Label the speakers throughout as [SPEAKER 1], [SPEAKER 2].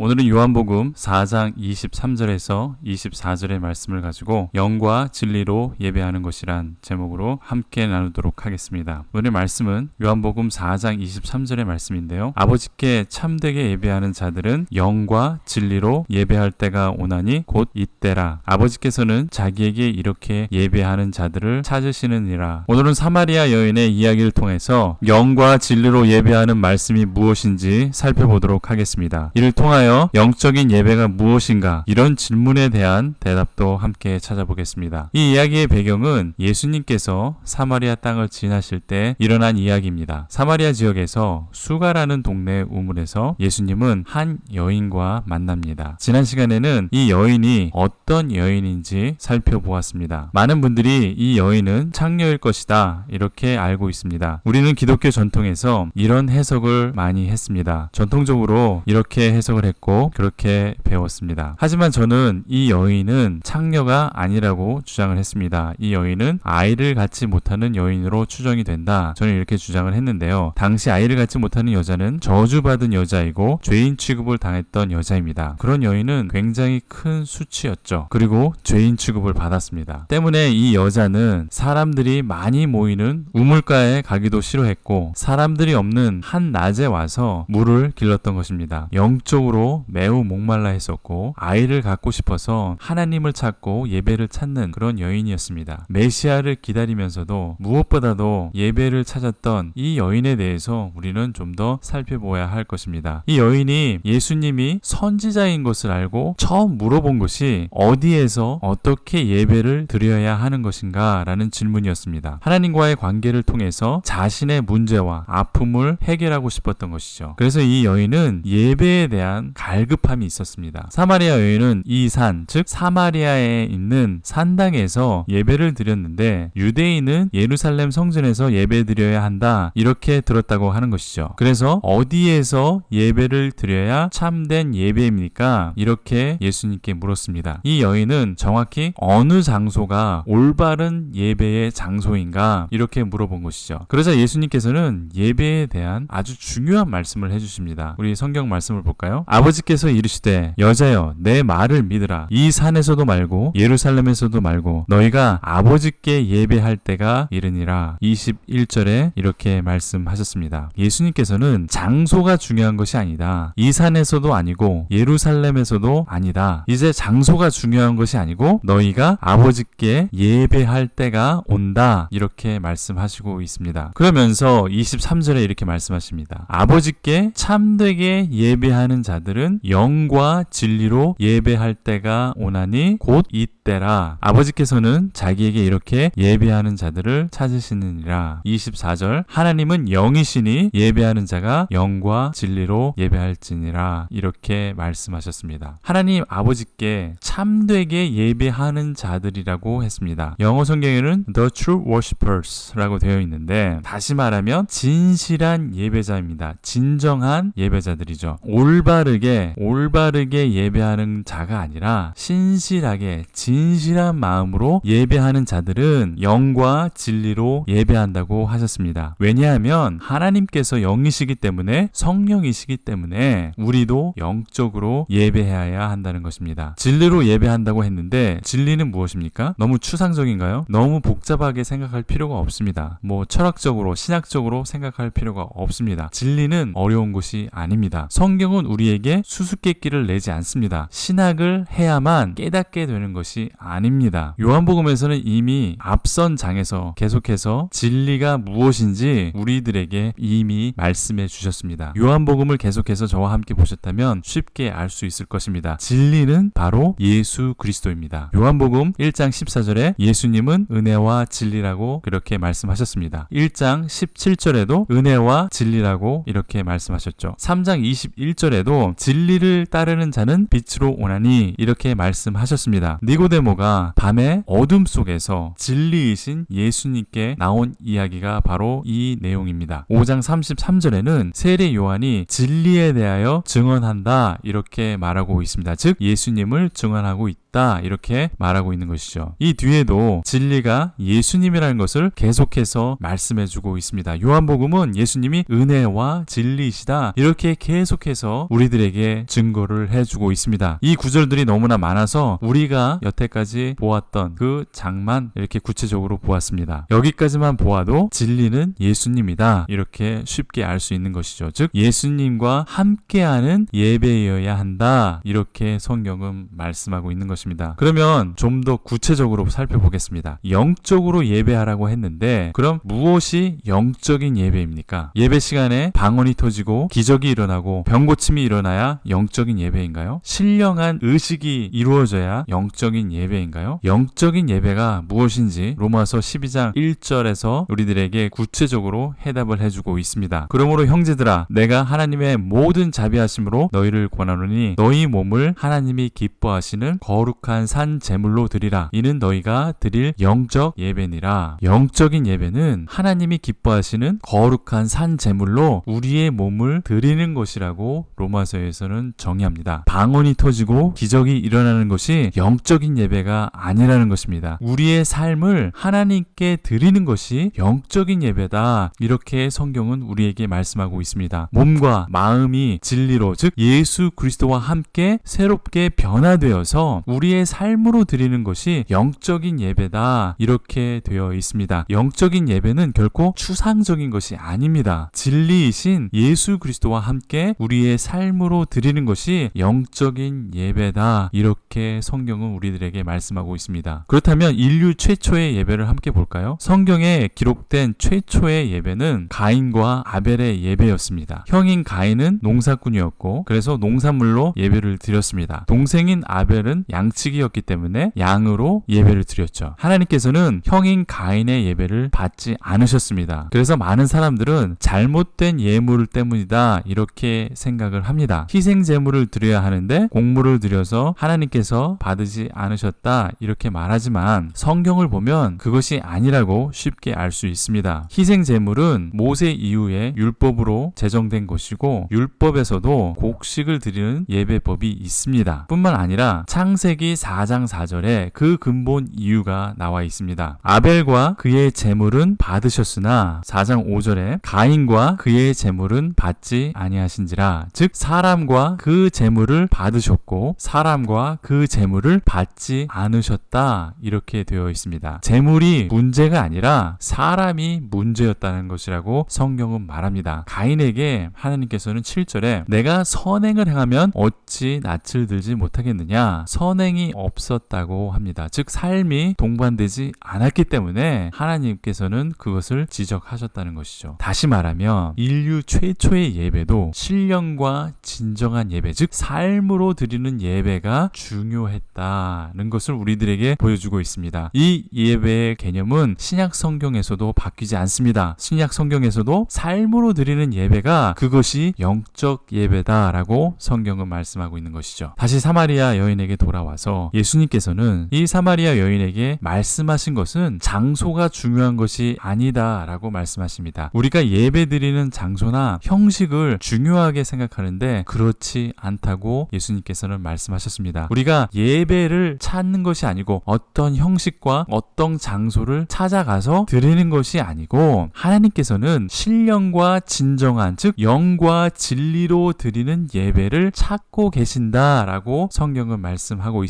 [SPEAKER 1] 오늘은 요한복음 4장 23절에서 24절의 말씀을 가지고 영과 진리로 예배하는 것이란 제목으로 함께 나누도록 하겠습니다. 오늘 말씀은 요한복음 4장 23절의 말씀인데요. 아버지께 참되게 예배하는 자들은 영과 진리로 예배할 때가 오나니 곧 이때라. 아버지께서는 자기에게 이렇게 예배하는 자들을 찾으시느니라. 오늘은 사마리아 여인의 이야기를 통해서 영과 진리로 예배하는 말씀이 무엇인지 살펴보도록 하겠습니다. 이를 통하여 통 하여 영적인 예배가 무엇인가 이런 질문에 대한 대답도 함께 찾아보겠습니다. 이 이야기의 배경은 예수님께서 사마리아 땅을 지나실 때 일어난 이야기입니다. 사마리아 지역에서 수가라는 동네 우물에서 예수님은 한 여인과 만납니다. 지난 시간에는 이 여인이 어떤 여인인지 살펴보았습니다. 많은 분들이 이 여인은 창녀일 것이다 이렇게 알고 있습니다. 우리는 기독교 전통에서 이런 해석을 많이 했습니다. 전통적으로 이렇게 해석을 했고 했고 그렇게 배웠습니다. 하지만 저는 이 여인은 창녀가 아니라고 주장을 했습니다. 이 여인은 아이를 갖지 못하는 여인으로 추정이 된다. 저는 이렇게 주장을 했는데요. 당시 아이를 갖지 못하는 여자는 저주받은 여자이고 죄인 취급을 당했던 여자입니다. 그런 여인은 굉장히 큰 수치였죠. 그리고 죄인 취급을 받았습니다. 때문에 이 여자는 사람들이 많이 모이는 우물가에 가기도 싫어했고 사람들이 없는 한 낮에 와서 물을 길렀던 것입니다. 영적으로 매우 목말라 했었고 아이를 갖고 싶어서 하나님을 찾고 예배를 찾는 그런 여인이었습니다. 메시아를 기다리면서도 무엇보다도 예배를 찾았던 이 여인에 대해서 우리는 좀 더 살펴보아야 할 것입니다. 이 여인이 예수님이 선지자인 것을 알고 처음 물어본 것이 어디에서 어떻게 예배를 드려야 하는 것인가 라는 질문이었습니다. 하나님과의 관계를 통해서 자신의 문제와 아픔을 해결하고 싶었던 것이죠. 그래서 이 여인은 예배에 대한 갈급함이 있었습니다. 사마리아 여인은 이 산, 즉 사마리아에 있는 산당에서 예배를 드렸는데 유대인은 예루살렘 성전에서 예배 드려야 한다 이렇게 들었다고 하는 것이죠. 그래서 어디에서 예배를 드려야 참된 예배입니까? 이렇게 예수님께 물었습니다. 이 여인은 정확히 어느 장소가 올바른 예배의 장소인가 이렇게 물어본 것이죠. 그러자 예수님께서는 예배에 대한 아주 중요한 말씀을 해주십니다. 우리 성경 말씀을 볼까요? 아버 지께서 이르시되 여자여 내 말을 믿으라 이 산에서도 말고 예루살렘에서도 말고 너희가 아버지께 예배할 때가 이르니라 21절에 이렇게 말씀하셨습니다. 예수님께서는 장소가 중요한 것이 아니다. 이 산에서도 아니고 예루살렘에서도 아니다. 이제 장소가 중요한 것이 아니고 너희가 아버지께 예배할 때가 온다. 이렇게 말씀하시고 있습니다. 그러면서 23절에 이렇게 말씀하십니다. 아버지께 참되게 예배하는 자들은 자들은 영과 진리로 예배할 때가 오나니 곧 이때라. 아버지께서는 자기에게 이렇게 예배하는 자들을 찾으시느니라. 24절 하나님은 영이시니 예배하는 자가 영과 진리로 예배할지니라. 이렇게 말씀하셨습니다. 하나님 아버지께 참되게 예배하는 자들이라고 했습니다. 영어 성경에는 the true worshippers라고 되어 있는데 다시 말하면 진실한 예배자입니다. 진정한 예배자들이죠. 올바르게 올바르게 올바르게 예배하는 자가 아니라 신실하게 진실한 마음으로 예배하는 자들은 영과 진리로 예배한다고 하셨습니다. 왜냐하면 하나님께서 영이시기 때문에 성령이시기 때문에 우리도 영적으로 예배해야 한다는 것입니다. 진리로 예배한다고 했는데 진리는 무엇입니까? 너무 추상적인가요? 너무 복잡하게 생각할 필요가 없습니다. 뭐 철학적으로 신학적으로 생각할 필요가 없습니다. 진리는 어려운 것이 아닙니다. 성경은 우리에게 수수께끼를 내지 않습니다. 신학을 해야만 깨닫게 되는 것이 아닙니다. 요한복음에서는 이미 앞선 장에서 계속해서 진리가 무엇인지 우리들에게 이미 말씀해 주셨습니다. 요한복음을 계속해서 저와 함께 보셨다면 쉽게 알 수 있을 것입니다. 진리는 바로 예수 그리스도입니다. 요한복음 1장 14절에 예수님은 은혜와 진리라고 그렇게 말씀하셨습니다. 1장 17절에도 은혜와 진리라고 이렇게 말씀하셨죠. 3장 21절에도 진리를 따르는 자는 빛으로 오나니 이렇게 말씀하셨습니다. 니고데모가 밤의 어둠 속에서 진리이신 예수님께 나온 이야기가 바로 이 내용입니다. 5장 33절에는 세례 요한이 진리에 대하여 증언한다 이렇게 말하고 있습니다. 즉 예수님을 증언하고 있다. 이루셨다 이렇게 말하고 있는 것이죠. 이 뒤에도 진리가 예수님이라는 것을 계속해서 말씀해주고 있습니다. 요한복음은 예수님이 은혜와 진리이시다 이렇게 계속해서 우리들에게 증거를 해주고 있습니다. 이 구절들이 너무나 많아서 우리가 여태까지 보았던 그 장만 이렇게 구체적으로 보았습니다. 여기까지만 보아도 진리는 예수님이다 이렇게 쉽게 알 수 있는 것이죠. 즉 예수님과 함께하는 예배여야 한다 이렇게 성경은 말씀하고 있는 것입 니다. 그러면 좀 더 구체적으로 살펴보겠습니다. 영적으로 예배하라고 했는데 그럼 무엇이 영적인 예배입니까? 예배 시간에 방언이 터지고 기적이 일어나고 병고침이 일어나야 영적인 예배인가요? 신령한 의식이 이루어져야 영적인 예배인가요? 영적인 예배가 무엇인지 로마서 12장 1절에서 우리들에게 구체적으로 해답을 해주고 있습니다. 그러므로 형제들아 내가 하나님의 모든 자비하심으로 너희를 권하노니 너희 몸을 하나님이 기뻐하시는 거룩 한 산 제물로 드리라 이는 너희가 드릴 영적 예배니라 영적인 예배는 하나님이 기뻐하시는 거룩한 산 제물로 우리의 몸을 드리는 것이라고 로마서에서는 정의합니다. 방언이 터지고 기적이 일어나는 것이 영적인 예배가 아니라는 것입니다. 우리의 삶을 하나님께 드리는 것이 영적인 예배다. 이렇게 성경은 우리에게 말씀하고 있습니다. 몸과 마음이 진리로 즉 예수 그리스도와 함께 새롭게 변화되어서 우리 의 삶으로 드리는 것이 영적인 예배다. 이렇게 되어 있습니다. 영적인 예배는 결코 추상적인 것이 아닙니다. 진리이신 예수 그리스도와 함께 우리의 삶으로 드리는 것이 영적인 예배다. 이렇게 성경은 우리들에게 말씀하고 있습니다. 그렇다면 인류 최초의 예배를 함께 볼까요? 성경에 기록된 최초의 예배는 가인과 아벨의 예배였습니다. 형인 가인은 농사꾼이었고 그래서 농산물로 예배를 드렸습니다. 동생인 아벨은 양 치기였기 때문에 양으로 예배를 드렸죠. 하나님께서는 형인 가인의 예배를 받지 않으셨습니다. 그래서 많은 사람들은 잘못된 예물 때문이다 이렇게 생각을 합니다. 희생 제물을 드려야 하는데 곡물을 드려서 하나님께서 받으지 않으셨다 이렇게 말하지만 성경을 보면 그것이 아니라고 쉽게 알 수 있습니다. 희생 제물은 모세 이후에 율법으로 제정된 것이고 율법에서도 곡식을 드리는 예배법이 있습니다. 뿐만 아니라 창세기 4장 4절에 그 근본 이유가 나와 있습니다. 아벨과 그의 제물은 받으셨으나 4장 5절에 가인과 그의 제물은 받지 아니하신지라 즉 사람과 그 제물을 받으셨고 사람과 그 제물을 받지 않으셨다 이렇게 되어 있습니다. 제물이 문제가 아니라 사람이 문제였다는 것이라고 성경은 말합니다. 가인에게 하나님께서는 7절에 내가 선행을 행하면 어찌 낯을 들지 못하겠느냐 선행 이 없었다고 합니다. 즉 삶이 동반되지 않았기 때문에 하나님께서는 그것을 지적하셨다는 것이죠. 다시 말하면 인류 최초의 예배도 신령과 진정한 예배 즉 삶으로 드리는 예배가 중요했다는 것을 우리들에게 보여주고 있습니다. 이 예배의 개념은 신약 성경에서도 바뀌지 않습니다. 신약 성경에서도 삶으로 드리는 예배가 그것이 영적 예배다라고 성경은 말씀하고 있는 것이죠. 다시 사마리아 여인에게 돌아와서 예수님께서는 이 사마리아 여인에게 말씀하신 것은 장소가 중요한 것이 아니다라고 말씀하십니다. 우리가 예배 드리는 장소나 형식을 중요하게 생각하는데 그렇지 않다고 예수님께서는 말씀하셨습니다. 우리가 예배를 찾는 것이 아니고 어떤 형식과 어떤 장소를 찾아가서 드리는 것이 아니고 하나님께서는 신령과 진정한 즉 영과 진리로 드리는 예배를 찾고 계신다라고 성경은 말씀하고 있습니다.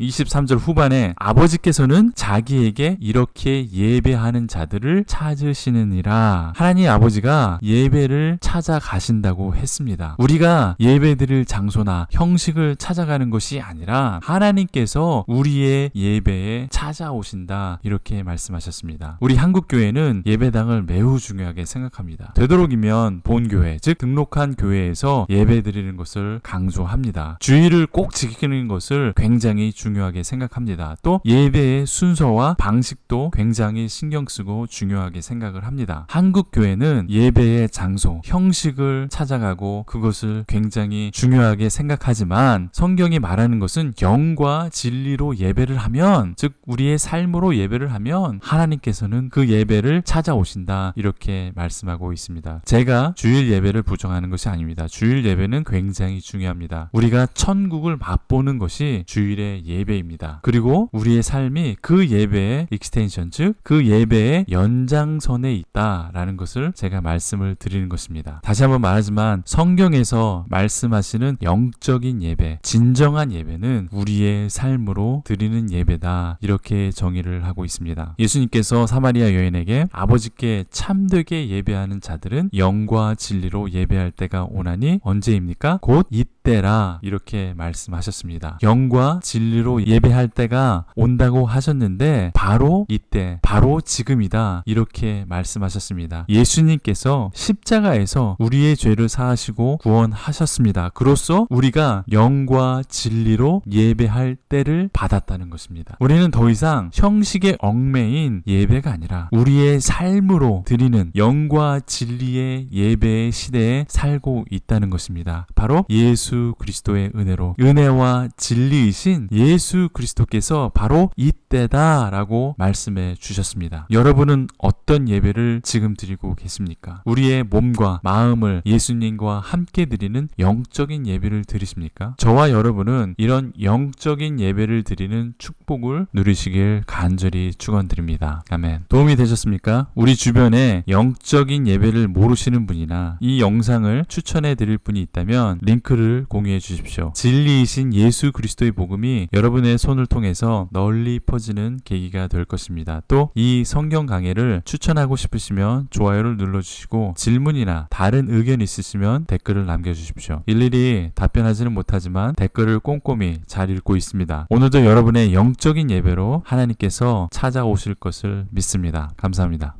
[SPEAKER 1] 23절 후반에 아버지께서는 자기에게 이렇게 예배하는 자들을 찾으시느니라 하나님 아버지가 예배를 찾아가신다고 했습니다. 우리가 예배 드릴 장소나 형식을 찾아가는 것이 아니라 하나님께서 우리의 예배에 찾아오신다 이렇게 말씀하셨습니다. 우리 한국 교회는 예배당을 매우 중요하게 생각합니다. 되도록이면 본교회 즉 등록한 교회에서 예배 드리는 것을 강조합니다. 주의를 꼭 지키는 것을 굉장히 중요하게 생각합니다. 또 예배의 순서와 방식도 굉장히 신경 쓰고 중요하게 생각을 합니다. 한국 교회는 예배의 장소, 형식을 찾아가고 그것을 굉장히 중요하게 생각하지만 성경이 말하는 것은 영과 진리로 예배를 하면 즉 우리의 삶으로 예배를 하면 하나님께서는 그 예배를 찾아오신다 이렇게 말씀하고 있습니다. 제가 주일 예배를 부정하는 것이 아닙니다. 주일 예배는 굉장히 중요합니다. 우리가 천국을 맛보는 것이 주일의 예배입니다. 그리고 우리의 삶이 그 예배의 익스텐션 즉 그 예배의 연장선에 있다라는 것을 제가 말씀을 드리는 것입니다. 다시 한번 말하지만 성경에서 말씀하시는 영적인 예배, 진정한 예배는 우리의 삶으로 드리는 예배다. 이렇게 정의를 하고 있습니다. 예수님께서 사마리아 여인에게 아버지께 참되게 예배하는 자들은 영과 진리로 예배할 때가 오나니 언제입니까? 곧 이때 라 이렇게 말씀하셨습니다. 영과 진리로 예배할 때가 온다고 하셨는데 바로 이때, 바로 지금이다 이렇게 말씀하셨습니다. 예수님께서 십자가에서 우리의 죄를 사하시고 구원하셨습니다. 그로써 우리가 영과 진리로 예배할 때를 받았다는 것입니다. 우리는 더 이상 형식에 얽매인 예배가 아니라 우리의 삶으로 드리는 영과 진리의 예배의 시대에 살고 있다는 것입니다. 바로 예수 그리스도의 은혜로 은혜와 진리이신 예수 그리스도께서 바로 이때다라고 말씀해 주셨습니다. 여러분은 어떤 예배를 지금 드리고 계십니까? 우리의 몸과 마음을 예수님과 함께 드리는 영적인 예배를 드리십니까? 저와 여러분은 이런 영적인 예배를 드리는 축복을 누리시길 간절히 축원드립니다. 아멘. 도움이 되셨습니까? 우리 주변에 영적인 예배를 모르시는 분이나 이 영상을 추천해 드릴 분이 있다면 링크를 공유해 주십시오. 진리이신 예수 그리스도의 복음이 여러분의 손을 통해서 널리 퍼지는 계기가 될 것입니다. 또 이 성경 강해를 추천하고 싶으시면 좋아요를 눌러주시고 질문이나 다른 의견 있으시면 댓글을 남겨주십시오. 일일이 답변하지는 못하지만 댓글을 꼼꼼히 잘 읽고 있습니다. 오늘도 여러분의 영적인 예배로 하나님께서 찾아오실 것을 믿습니다. 감사합니다.